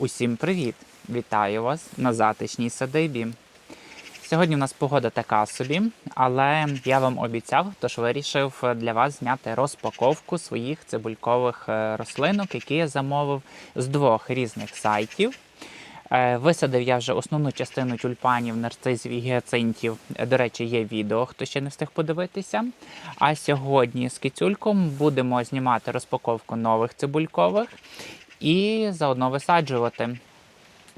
Усім привіт! Вітаю вас на затишній садибі. Сьогодні у нас погода така собі, але я вам обіцяв, тож вирішив для вас зняти розпаковку своїх цибулькових е, рослинок, які я замовив з двох різних сайтів. Е, Висадив я вже основну частину тюльпанів, нарцизів і гіацинтів. До речі, є відео, хто ще не встиг подивитися. А сьогодні з кицюльком будемо знімати розпаковку нових цибулькових і заодно висаджувати.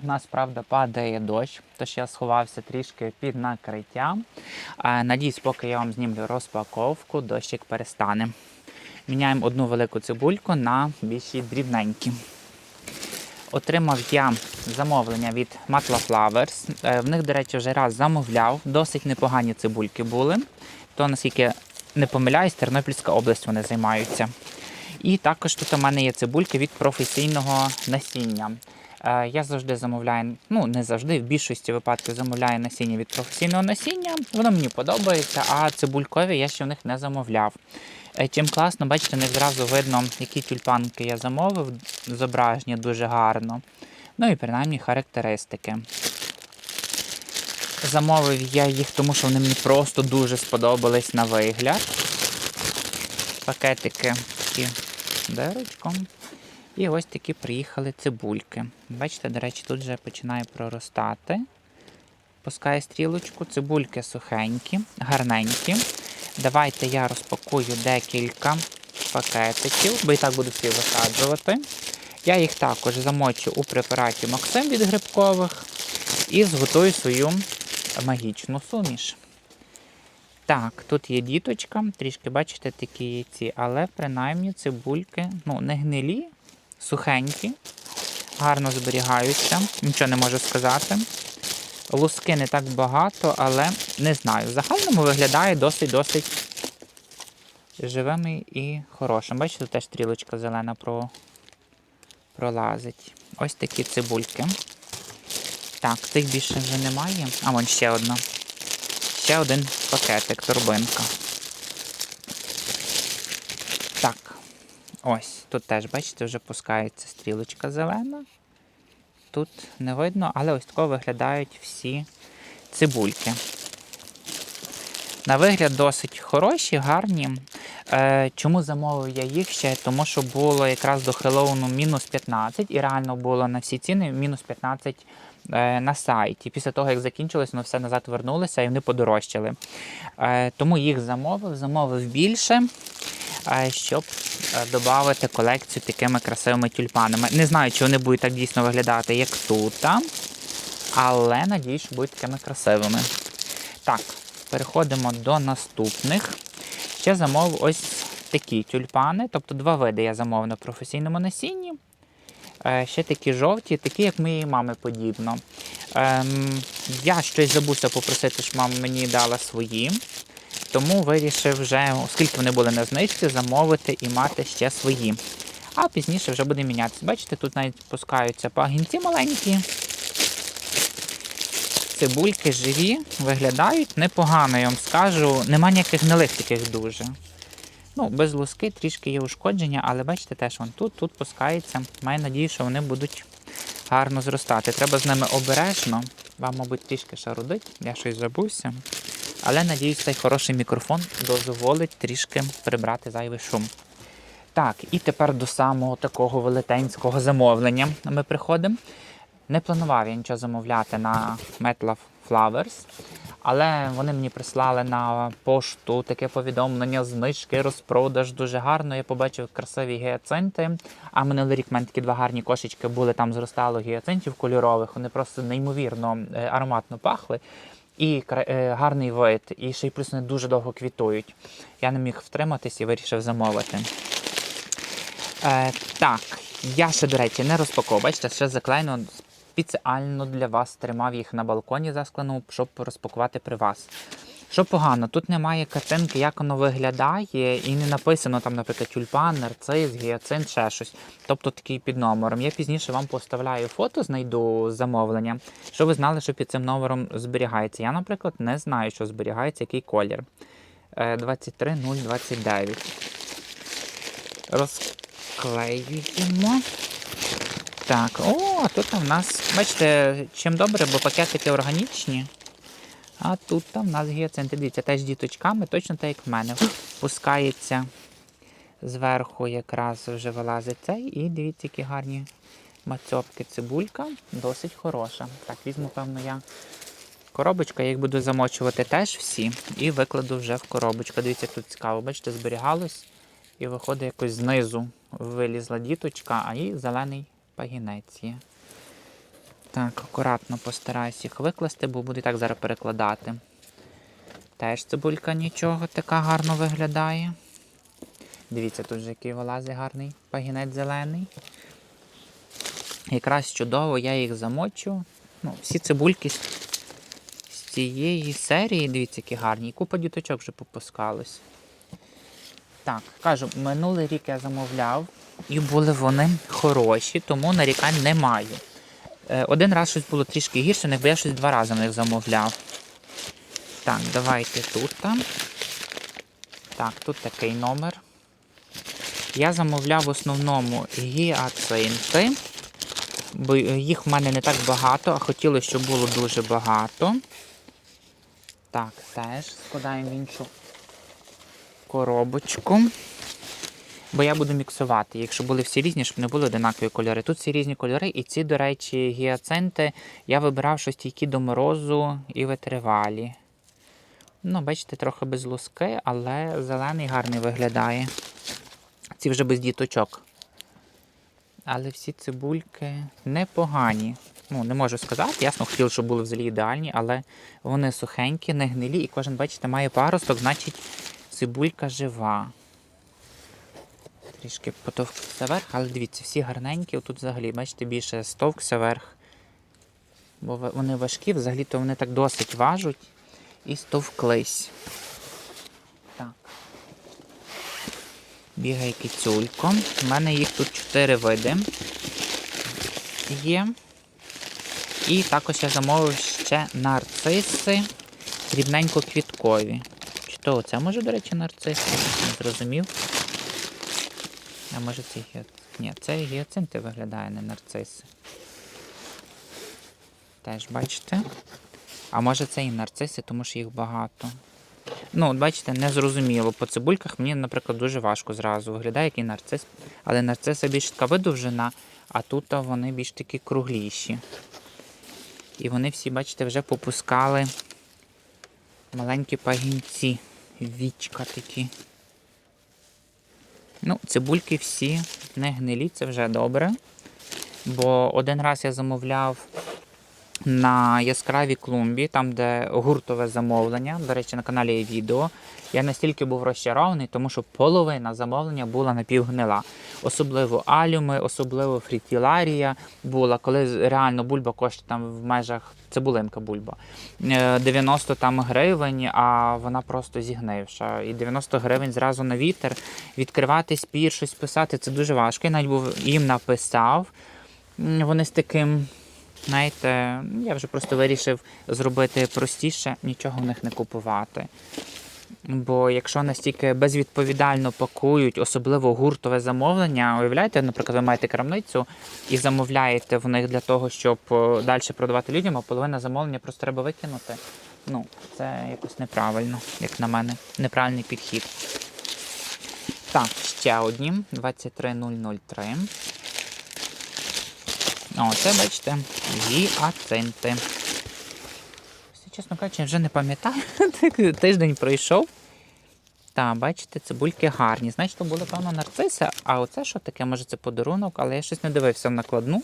У нас, правда, падає дощ, тож я сховався трішки під накриття. Надіюсь, поки я вам знімлю розпаковку, дощик перестане. Міняємо одну велику цибульку на більші дрібненькі. Отримав я замовлення від Matla Flowers. Е, В них, до речі, вже раз замовляв. Досить непогані цибульки були. То, наскільки не помиляюсь, Тернопільська область вони займаються. І також тут у мене є цибульки від професійного насіння. Е, Я завжди замовляю, ну не завжди, в більшості випадків замовляю насіння від професійного насіння. Воно мені подобається, а цибулькові я ще в них не замовляв. Е, Чим класно, бачите, не зразу видно, які тюльпанки я замовив. Зображення дуже гарно. Ну і принаймні характеристики. Замовив я їх, тому що вони мені просто дуже сподобались на вигляд. Пакетики такі дирочком. І ось такі приїхали цибульки. Бачите, до речі, тут вже починає проростати. Пускає стрілочку, цибульки сухенькі, гарненькі. Давайте я розпакую декілька пакетиків, бо і так буду всі висаджувати. Я їх також замочу у препараті Максим від грибкових і зготую свою магічну суміш. Так, тут є діточка, трішки, бачите, такі яйці, але принаймні цибульки ну, не гнилі, сухенькі, гарно зберігаються, нічого не можу сказати. Луски не так багато, але не знаю. В загальному виглядає досить-досить живими і хорошим. Бачите, теж стрілочка зелена про... пролазить. Ось такі цибульки. Так, цих більше вже немає. А вон ще одна. Ще один пакетик, торбинка. Так. Ось. Тут теж, бачите, вже пускається стрілочка зелена. Тут не видно, але ось тако виглядають всі цибульки. На вигляд досить хороші, гарні. Е, чому замовив я їх ще? Тому що було якраз до Хеллоуну мінус 15, і реально було на всі ціни мінус 15 е, на сайті. Після того, як закінчилось, воно все назад вернулося і вони подорожчали. Е, тому їх замовив, замовив більше, е, щоб додати колекцію такими красивими тюльпанами. Не знаю, чи вони будуть так дійсно виглядати, як тут, але надіюсь, що будуть такими красивими. Так, переходимо до наступних. Ще замовив ось такі тюльпани, тобто два види я замовив на професійному насінні. Е, Ще такі жовті, такі, як моєї мами подібно. Ем, я щось забувся попросити, щоб мама мені дала свої. Тому вирішив вже, оскільки вони були на знижці, замовити і мати ще свої. А пізніше вже буде мінятися. Бачите, тут навіть пускаються пагінці маленькі. Цибульки живі, виглядають непогано, я вам скажу. Нема ніяких гнилих таких дуже. Ну, без луски трішки є ушкодження, але бачите, теж вон тут, тут пускається. Маю надію, що вони будуть гарно зростати. Треба з ними обережно. Вам, мабуть, трішки шарудить, я щось забувся. Але надіюсь, цей хороший мікрофон дозволить трішки прибрати зайвий шум. Так, і тепер до самого такого велетенського замовлення ми приходимо. Не планував я нічого замовляти на Metal Flowers, але вони мені прислали на пошту таке повідомлення, знижки, розпродаж дуже гарно. Я побачив красиві гіацинти. А минулий рік в мене такі два гарні кошечки були, там зростало гіацинтів кольорових. Вони просто неймовірно е, ароматно пахли. І е, гарний вид, і ще й плюс вони дуже довго квітують. Я не міг втриматись і вирішив замовити. Е, так, я ще, до речі, не розпаковував. Бачите, ще заклеєно спеціально для вас тримав їх на балконі засклену, щоб розпакувати при вас. Що погано, тут немає картинки, як воно виглядає, і не написано там, наприклад, тюльпан, нарцис, гіацинт, ще щось. Тобто такий під номером. Я пізніше вам поставляю фото, знайду замовлення, щоб ви знали, що під цим номером зберігається. Я, наприклад, не знаю, що зберігається, який колір. Е, 23029. Розклеюємо. Так, о, тут в нас, бачите, чим добре, бо пакетики органічні. А тут там в нас гіацинти, дивіться, теж діточками, точно так, як в мене. Пускається зверху якраз вже вилазить цей. І дивіться, які гарні мацьопки. Цибулька досить хороша. Так, візьму, певно, я коробочку, я їх буду замочувати теж всі і викладу вже в коробочку. Дивіться, тут цікаво, бачите, зберігалось і виходить якось знизу вилізла діточка, а їй зелений пагінець є. Так, акуратно постараюсь їх викласти, бо буду і так зараз перекладати. Теж цибулька нічого, така гарно виглядає. Дивіться, тут же який вилазить гарний пагінець зелений. Якраз чудово, я їх замочу. Ну, всі цибульки з, цієї серії, дивіться, які гарні. І купа діточок вже попускалось. Так, кажу, минулий рік я замовляв, і були вони хороші, тому нарікань не маю. Е, Один раз щось було трішки гірше, них, я щось два рази в них замовляв. Так, давайте тут. там. Так, тут такий номер. Я замовляв в основному гіацинти, бо їх в мене не так багато, а хотілося, щоб було дуже багато. Так, теж складаємо в іншу коробочку. Бо я буду міксувати. Якщо були всі різні, щоб не були одинакові кольори. Тут всі різні кольори, і ці, до речі, гіацинти я вибирав щось стійкі до морозу і витривалі. Ну, бачите, трохи без луски, але зелений гарний виглядає. Ці вже без діточок. Але всі цибульки непогані. Ну, не можу сказати. Ясно, хотів, щоб були взагалі ідеальні, але вони сухенькі, не гнилі, і кожен, бачите, має паросток, значить цибулька жива. Трішки потовкся вверх, але дивіться, всі гарненькі. Тут взагалі, бачите, більше стовкся вверх. Бо вони важкі, взагалі-то вони так досить важуть і стовклись. Так. Бігає кицюлько. У мене їх тут чотири види є. І також я замовив ще нарциси дрібненько-квіткові. Чи то це може, до речі, нарциси? Не зрозумів. А може це гіацинти? Ні, це гіацинти виглядає, не нарциси. Теж бачите? А може це і нарциси, тому що їх багато. Ну, от бачите, не зрозуміло. По цибульках мені, наприклад, дуже важко зразу. Виглядає як і нарцис. Але нарциса більш така видовжена, а тут вони більш такі кругліші. І вони всі, бачите, вже попускали маленькі пагінці. Вічка такі. Ну, цибульки всі не гнилі, це вже добре. Бо один раз я замовляв на яскравій клумбі, там, де гуртове замовлення. До речі, на каналі є відео. Я настільки був розчарований, тому що половина замовлення була напівгнила. Особливо алюми, особливо фрітіларія була, коли реально бульба коштує там в межах цибулинка бульба. е, 90 там гривень, а вона просто зігнивша. І 90 гривень зразу на вітер. Відкривати спір, щось писати це дуже важко. Я навіть був їм написав. Вони з таким Знаєте, я вже просто вирішив зробити простіше, нічого в них не купувати. Бо якщо настільки безвідповідально пакують, особливо гуртове замовлення, уявляєте, наприклад, ви маєте крамницю і замовляєте в них для того, щоб далі продавати людям, а половина замовлення просто треба викинути. Ну, це якось неправильно, як на мене. Неправильний підхід. Так, ще одні 23003. О, це бачите, гіацинти. Чесно кажучи, вже не пам'ятаю. Тиждень пройшов. Та, бачите, цибульки гарні. Значить, то були, певно, нарциси, а оце що таке? Може це подарунок, але я щось не дивився в накладну,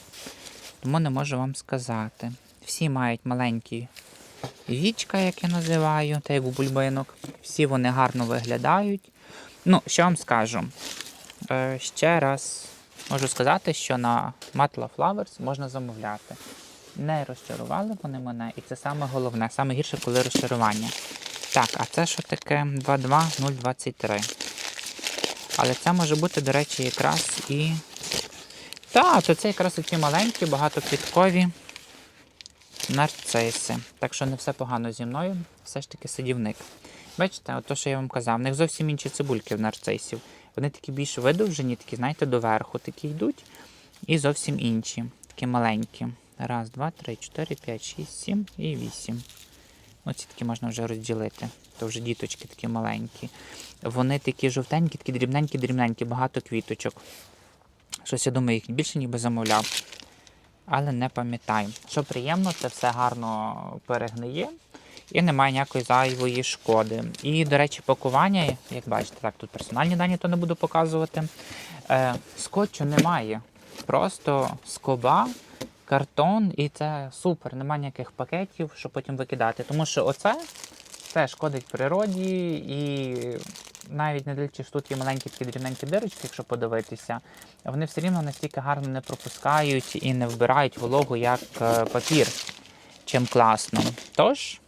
тому не можу вам сказати. Всі мають маленькі вічка, як я називаю, та у бульбинок. Всі вони гарно виглядають. Ну, що вам скажу? Е, ще раз можу сказати, що на Matla Flowers можна замовляти. Не розчарували вони мене, і це саме головне, саме гірше, коли розчарування. Так, а це що таке 22023? Але це може бути, до речі, якраз і. Так, то це якраз оці маленькі, багатоквіткові нарциси. Так що не все погано зі мною, все ж таки садівник. Бачите, от то, що я вам казав, в них зовсім інші цибульки в нарцисів. Вони такі більш видовжені, такі, знаєте, доверху такі йдуть. І зовсім інші. такі маленькі. Раз, два, три, чотири, п'ять, шість, сім і вісім. Оці такі можна вже розділити. То вже діточки такі маленькі. Вони такі жовтенькі, такі дрібненькі, дрібненькі, багато квіточок. Щось я думаю, їх більше ніби замовляв. Але не пам'ятаю. Що приємно, це все гарно перегниє і немає ніякої зайвої шкоди. І, до речі, пакування, як бачите, так, тут персональні дані, то не буду показувати. Е, скотчу немає. Просто скоба, картон, і це супер. Немає ніяких пакетів, щоб потім викидати. Тому що оце це шкодить природі і навіть не дивлячись, що тут є маленькі такі дрібненькі дирочки, якщо подивитися, вони все рівно настільки гарно не пропускають і не вбирають вологу, як е, папір. Чим класно. Тож,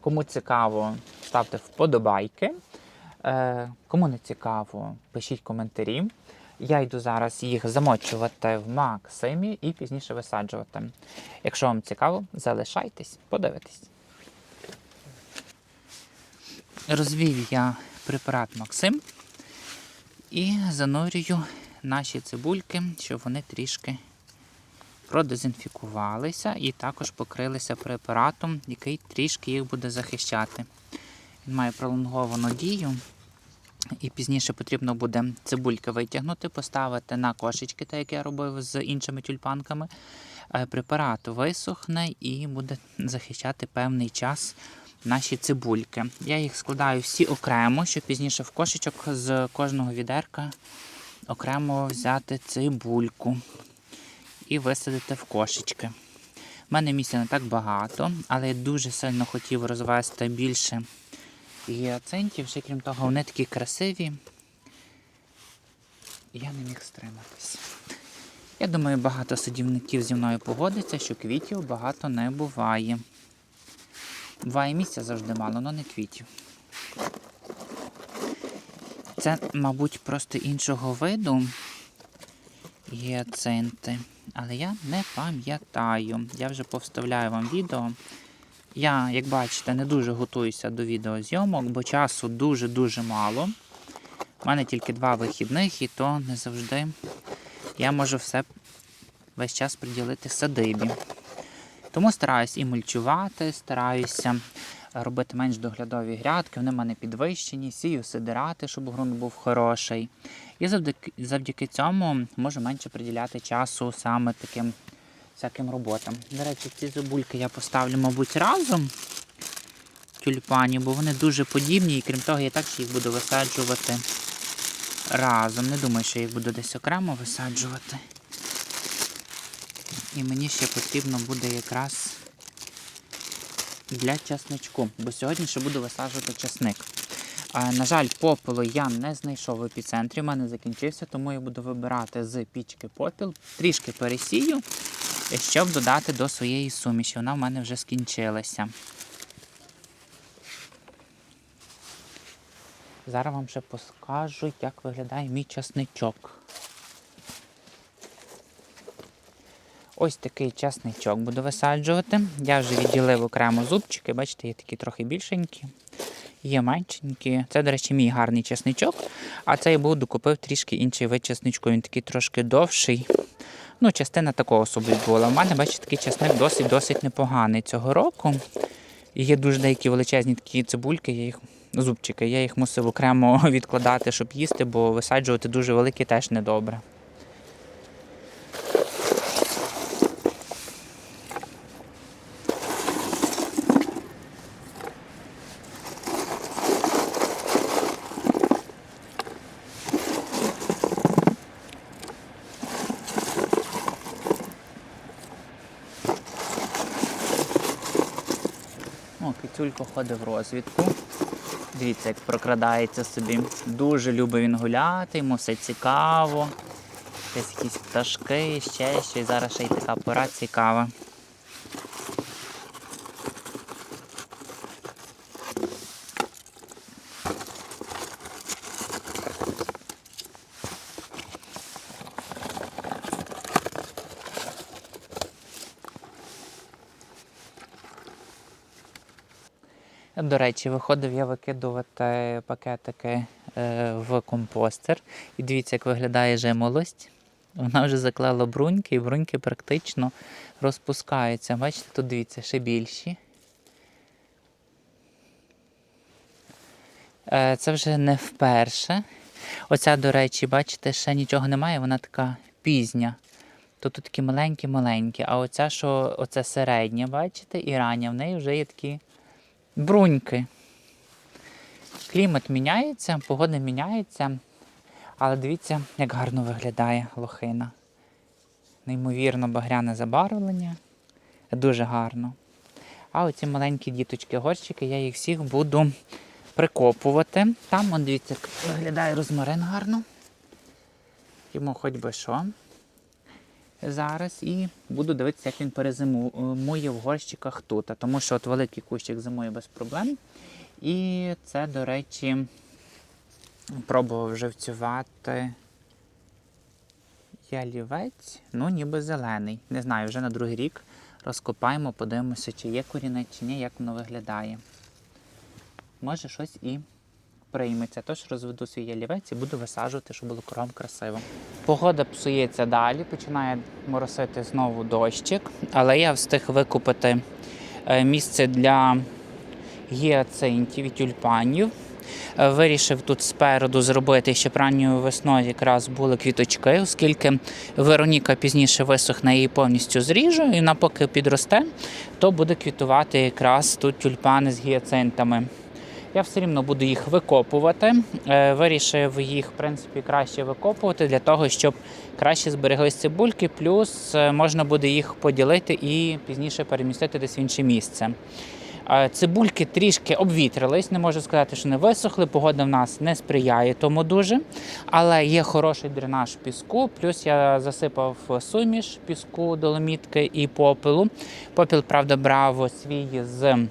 кому цікаво, ставте вподобайки. Е, кому не цікаво, пишіть коментарі. Я йду зараз їх замочувати в Максимі і пізніше висаджувати. Якщо вам цікаво, залишайтесь, подивитесь. Розвів я препарат Максим і занурюю наші цибульки, щоб вони трішки продезінфікувалися і також покрилися препаратом, який трішки їх буде захищати. Він має пролонговану дію. І пізніше потрібно буде цибульки витягнути, поставити на кошечки, так як я робив з іншими тюльпанками. Е, Препарат висохне і буде захищати певний час наші цибульки. Я їх складаю всі окремо, щоб пізніше в кошечок з кожного відерка окремо взяти цибульку і висадити в кошечки. У мене місця не так багато, але я дуже сильно хотів розвести більше гіацинтів. Ще крім того, вони такі красиві. Я не міг стриматися. Я думаю, багато садівників зі мною погодиться, що квітів багато не буває. Буває місця завжди мало, але не квітів. Це, мабуть, просто іншого виду гіацинти. Але я не пам'ятаю. Я вже повставляю вам відео. Я, як бачите, не дуже готуюся до відеозйомок, бо часу дуже-дуже мало. У мене тільки два вихідних, і то не завжди я можу все весь час приділити садибі. Тому стараюсь і мульчувати, стараюся робити менш доглядові грядки, вони в мене підвищені, сію сидирати, щоб ґрунт був хороший. І завдяки, завдяки цьому можу менше приділяти часу саме таким всяким роботам. До речі, ці зубульки я поставлю, мабуть, разом тюльпані, бо вони дуже подібні, і крім того, я так ще їх буду висаджувати разом. Не думаю, що їх буду десь окремо висаджувати. І мені ще потрібно буде якраз для часничку, бо сьогодні ще буду висаджувати часник. На жаль, попелу я не знайшов в епіцентрі, в мене закінчився, тому я буду вибирати з пічки попіл, трішки пересію, щоб додати до своєї суміші. Вона в мене вже скінчилася. Зараз вам ще покажу, як виглядає мій часничок. Ось такий часничок буду висаджувати. Я вже відділив окремо зубчики, бачите, є такі трохи більшенькі, є меншенькі. Це, до речі, мій гарний часничок. А цей був докупив трішки інший вид часничку. Він такий трошки довший. Ну, частина такого собі була. У мене, бачите, такий часник досить-досить непоганий цього року. І є дуже деякі величезні такі цибульки, я їх, зубчики, я їх мусив окремо відкладати, щоб їсти, бо висаджувати дуже великі теж недобре. О, кицюлько ходить в розвідку. Дивіться, як прокрадається собі. Дуже любить він гуляти, йому все цікаво. Десь якісь пташки, ще щось. Зараз ще й така пора цікава. До речі, виходив я викидувати пакетики е, в компостер. І дивіться, як виглядає жимолость. Вона вже заклала бруньки, і бруньки практично розпускаються. Бачите, тут дивіться, ще більші. Е, Це вже не вперше. Оця, до речі, бачите, ще нічого немає, вона така пізня. Тут такі маленькі-маленькі, а оця, що оце середня, бачите, і рання, в неї вже є такі бруньки. Клімат міняється, погода міняється, але дивіться, як гарно виглядає лохина. Неймовірно багряне забарвлення. Дуже гарно. А оці маленькі діточки-горщики, я їх всіх буду прикопувати. Там, он, дивіться, як виглядає розмарин гарно. Йому хоч би що. Зараз і буду дивитися, як він перезимує в горщиках тут. Тому що от великий кущик зимує без проблем. І це, до речі, пробував живцювати ялівець, ну ніби зелений. Не знаю, вже на другий рік розкопаємо, подивимося, чи є корінець, чи ні, як воно виглядає. Може щось і прийметься. Тож розведу свій ялівець і буду висаджувати, щоб було кругом красиво. Погода псується далі, починає моросити знову дощик, але я встиг викупити е, місце для гіацинтів і тюльпанів. Е, Вирішив тут спереду зробити, щоб ранньою весною якраз були квіточки, оскільки Вероніка пізніше висохне її повністю зріжу, і вона поки підросте, то буде квітувати якраз тут тюльпани з гіацинтами. Я все рівно буду їх викопувати. Е, Вирішив їх, в принципі, краще викопувати для того, щоб краще збереглись цибульки, плюс е, можна буде їх поділити і пізніше перемістити десь в інше місце. Е, Цибульки трішки обвітрились, не можу сказати, що не висохли. Погода в нас не сприяє тому дуже. Але є хороший дренаж піску. Плюс я засипав суміш піску, доломітки і попелу. Попіл, правда, брав свій з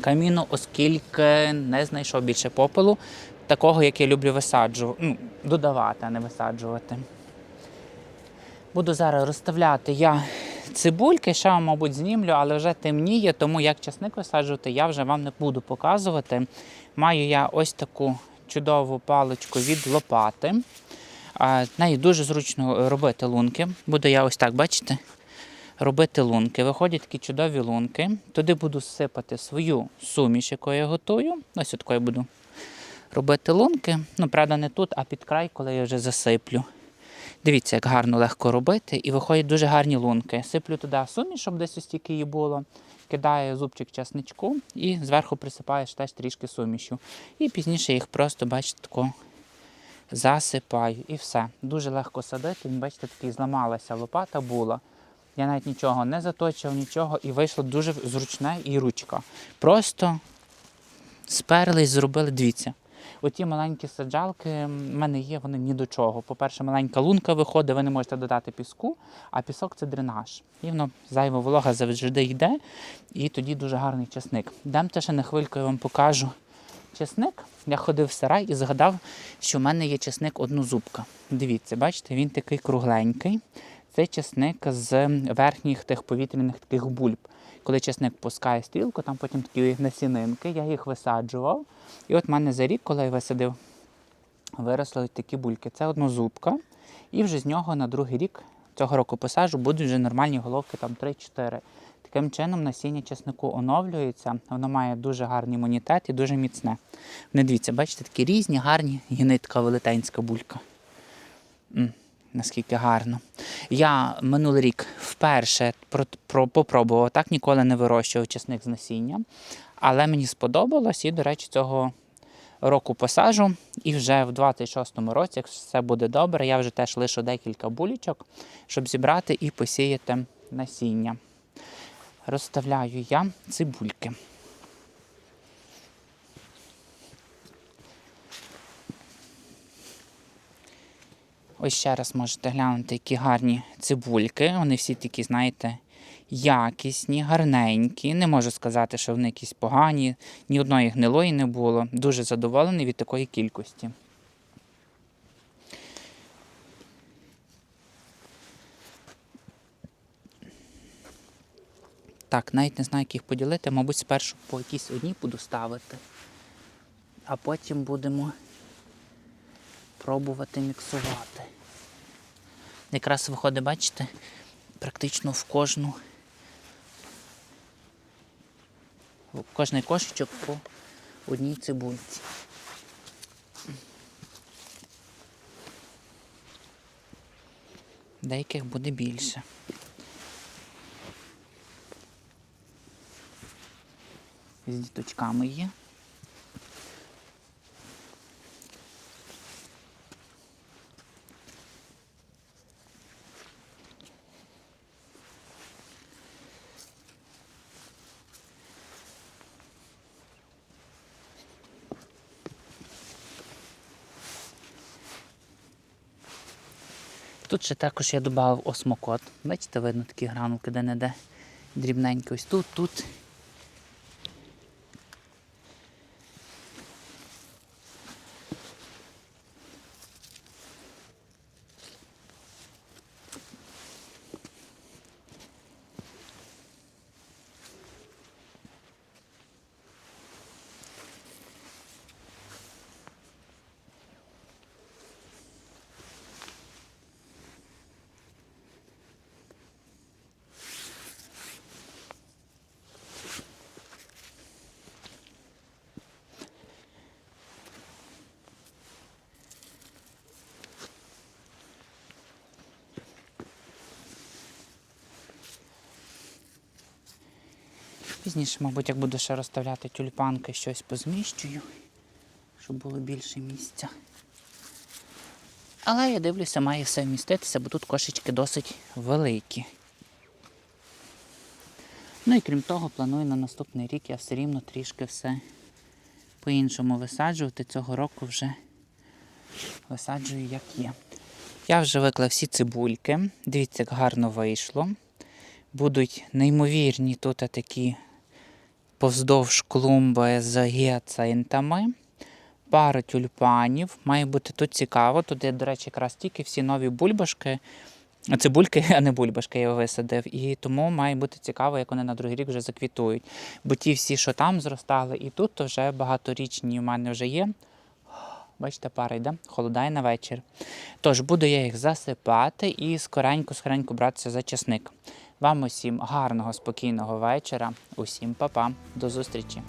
каміну, оскільки не знайшов більше попелу, такого, як я люблю висаджувати, ну, додавати, а не висаджувати. Буду зараз розставляти я цибульки, ще вам, мабуть, знімлю, але вже темніє, тому як часник висаджувати, я вже вам не буду показувати. Маю я ось таку чудову паличку від лопати. А, Нею дуже зручно робити лунки. Буду я ось так, бачите? Робити лунки. Виходять такі чудові лунки. Туди буду сипати свою суміш, яку я готую. Ось такою буду робити лунки. Ну, правда, не тут, а під край, коли я вже засиплю. Дивіться, як гарно легко робити, і виходять дуже гарні лунки. Сиплю туди суміш, щоб десь ось стільки її було. Кидаю зубчик часничку і зверху присипаєш теж трішки сумішю. І пізніше їх просто, бачите, тако засипаю. І все. Дуже легко садити. Бачите, такий зламалася лопата була. Я навіть нічого не заточив, нічого, і вийшло дуже зручне і ручка. Просто сперлись, зробили, дивіться. Оті маленькі саджалки в мене є, вони ні до чого. По-перше, маленька лунка виходить, ви не можете додати піску, а пісок це дренаж. І воно зайва волога завжди йде, і тоді дуже гарний часник. Демте ще на хвильку, я вам покажу часник. Я ходив в сарай і згадав, що в мене є часник однозубка. Дивіться, бачите, він такий кругленький. Це часник з верхніх тих повітряних таких бульб. Коли часник пускає стрілку, там потім такі насінинки, я їх висаджував. І от в мене за рік, коли я висадив, виросли такі бульки. Це однозубка. І вже з нього на другий рік цього року посаджу, будуть вже нормальні головки, там 3-4. Таким чином насіння чеснику оновлюється, воно має дуже гарний імунітет і дуже міцне. Не дивіться, бачите, такі різні, гарні, і нитка велетенська булька. Наскільки гарно. Я минулий рік вперше про, про, попробував, так ніколи не вирощував чесник з насіння. Але мені сподобалось і, до речі, цього року посажу. І вже в 26-му році, якщо все буде добре, я вже теж лишу декілька булічок, щоб зібрати і посіяти насіння. Розставляю я цибульки. Ось ще раз можете глянути, які гарні цибульки. Вони всі такі, знаєте, якісні, гарненькі. Не можу сказати, що вони якісь погані. Ні одної гнилої не було. Дуже задоволений від такої кількості. Так, навіть не знаю, як їх поділити. Мабуть, спершу по якійсь одній буду ставити, а потім будемо пробувати міксувати. Якраз виходить, бачите, практично в кожну. В кожний кошечок по одній цибульці. Деяких буде більше. З діточками є. Ще також я додав осмокот. Бачите, видно такі гранулки де-не-де дрібненькі. Ось тут, тут. Пізніше, мабуть, як буду ще розставляти тюльпанки, щось позміщую, щоб було більше місця. Але я дивлюся, має все вміститися, бо тут кошечки досить великі. Ну і крім того, планую на наступний рік я все рівно трішки все по-іншому висаджувати. Цього року вже висаджую як є. Я вже виклав всі цибульки. Дивіться, як гарно вийшло. Будуть неймовірні тут такі повздовж клумби з гіацинтами. Пара тюльпанів. Має бути тут цікаво. Тут є, до речі, якраз тільки всі нові бульбашки. Цибульки, а не бульбашки, я висадив. І тому має бути цікаво, як вони на другий рік вже заквітують. Бо ті всі, що там зростали, і тут то вже багаторічні в мене вже є. Бачите, пара йде, холодає на вечір. Тож буду я їх засипати і скоренько-скоренько братися за часник. Вам усім гарного, спокійного вечора. Усім па-па. До зустрічі!